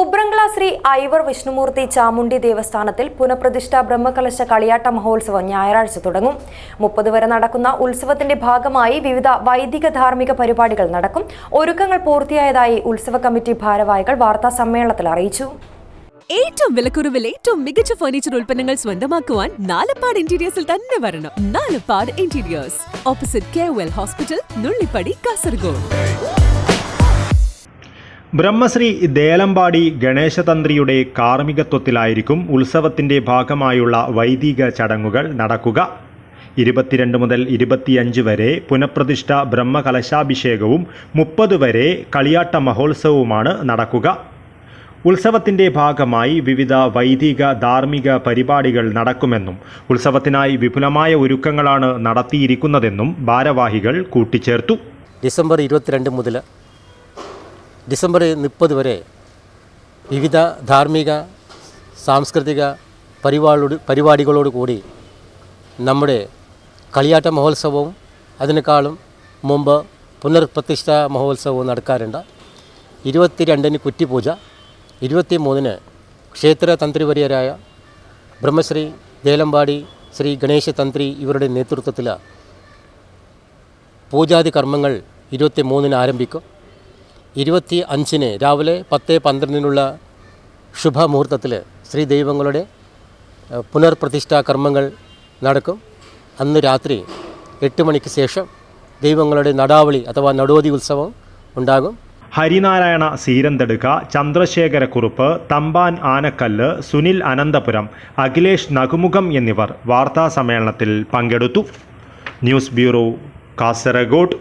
ഉബ്രംഗ്ല ശ്രീ ഐവർ വിഷ്ണുമൂർത്തി ചാമുണ്ടി ദേവസ്ഥാനത്തിൽ പുനഃപ്രതിഷ്ഠ ബ്രഹ്മകലശ കളിയാട്ട മഹോത്സവം ഞായറാഴ്ച തുടങ്ങും. മുപ്പത് വരെ നടക്കുന്ന ഉത്സവത്തിന്റെ ഭാഗമായി വിവിധ വൈദിക ധാർമ്മിക പരിപാടികൾ നടക്കും. ഒരുക്കങ്ങൾ പൂർത്തിയായതായി ഉത്സവ കമ്മിറ്റി ഭാരവാഹികൾ വാർത്താ സമ്മേളനത്തിൽ അറിയിച്ചു. ഏറ്റവും വിലക്കുറവിൽ ഏറ്റവും മികച്ച ഫർണിച്ചർ ഉൽപ്പന്നങ്ങൾ സ്വന്തമാക്കുവാൻ നാലപ്പാട് ഇന്റീരിയേഴ്സിൽ തന്നെ വരണം. Nalappad interiors opposite K hospital Nullippady Kasaragod Brahmashri Delampady ഗണേശതന്ത്രിയുടെ കാർമ്മികത്വത്തിലായിരിക്കും ഉത്സവത്തിന്റെ ഭാഗമായുള്ള വൈദിക ചടങ്ങുകൾ നടക്കുക. ഇരുപത്തിരണ്ട് മുതൽ ഇരുപത്തിയഞ്ച് വരെ പുനഃപ്രതിഷ്ഠ ബ്രഹ്മകലശാഭിഷേകവും മുപ്പത് വരെ കളിയാട്ട മഹോത്സവവുമാണ് നടക്കുക. ഉത്സവത്തിന്റെ ഭാഗമായി വിവിധ വൈദിക ധാർമ്മിക പരിപാടികൾ നടക്കുമെന്നും ഉത്സവത്തിനായി വിപുലമായ ഒരുക്കങ്ങളാണ് നടത്തിയിരിക്കുന്നതെന്നും ഭാരവാഹികൾ കൂട്ടിച്ചേർത്തു. ഡിസംബർ ഇരുപത്തിരണ്ട് മുതൽ ഡിസംബർ മുപ്പത് വരെ വിവിധ ധാർമ്മിക സാംസ്കൃതിക പരിപാടിയോട് പരിപാടികളോട് കൂടി നമ്മുടെ കളിയാട്ട മഹോത്സവവും അതിനേക്കാളും മുമ്പ് പുനർപ്രതിഷ്ഠ മഹോത്സവവും നടക്കാറുണ്ട്. ഇരുപത്തിരണ്ടിന് കുറ്റിപൂജ ഇരുപത്തി മൂന്നിന് ക്ഷേത്ര തന്ത്രിവര്യരായ ബ്രഹ്മശ്രീ ദേലമ്പാടി ശ്രീ ഗണേശ തന്ത്രി ഇവരുടെ നേതൃത്വത്തിൽ പൂജാതി കർമ്മങ്ങൾ ഇരുപത്തി മൂന്നിന് ആരംഭിക്കും. ഇരുപത്തി അഞ്ചിന് രാവിലെ പത്ത് പന്ത്രണ്ടിനുള്ള ശുഭമുഹൂർത്തത്തിൽ ശ്രീ ദൈവങ്ങളുടെ പുനർപ്രതിഷ്ഠാ കർമ്മങ്ങൾ നടക്കും. അന്ന് രാത്രി എട്ട് മണിക്ക് ശേഷം ദൈവങ്ങളുടെ നടാവളി അഥവാ നടോതി ഉത്സവം ഉണ്ടാകും. ഹരിനാരായണ സീരന്തടുക ചന്ദ്രശേഖരക്കുറുപ്പ് തമ്പാൻ ആനക്കല്ല് സുനിൽ അനന്തപുരം അഖിലേഷ് നകുമുഖം എന്നിവർ വാർത്താ സമ്മേളനത്തിൽ പങ്കെടുത്തു. News bureau Kasaragod.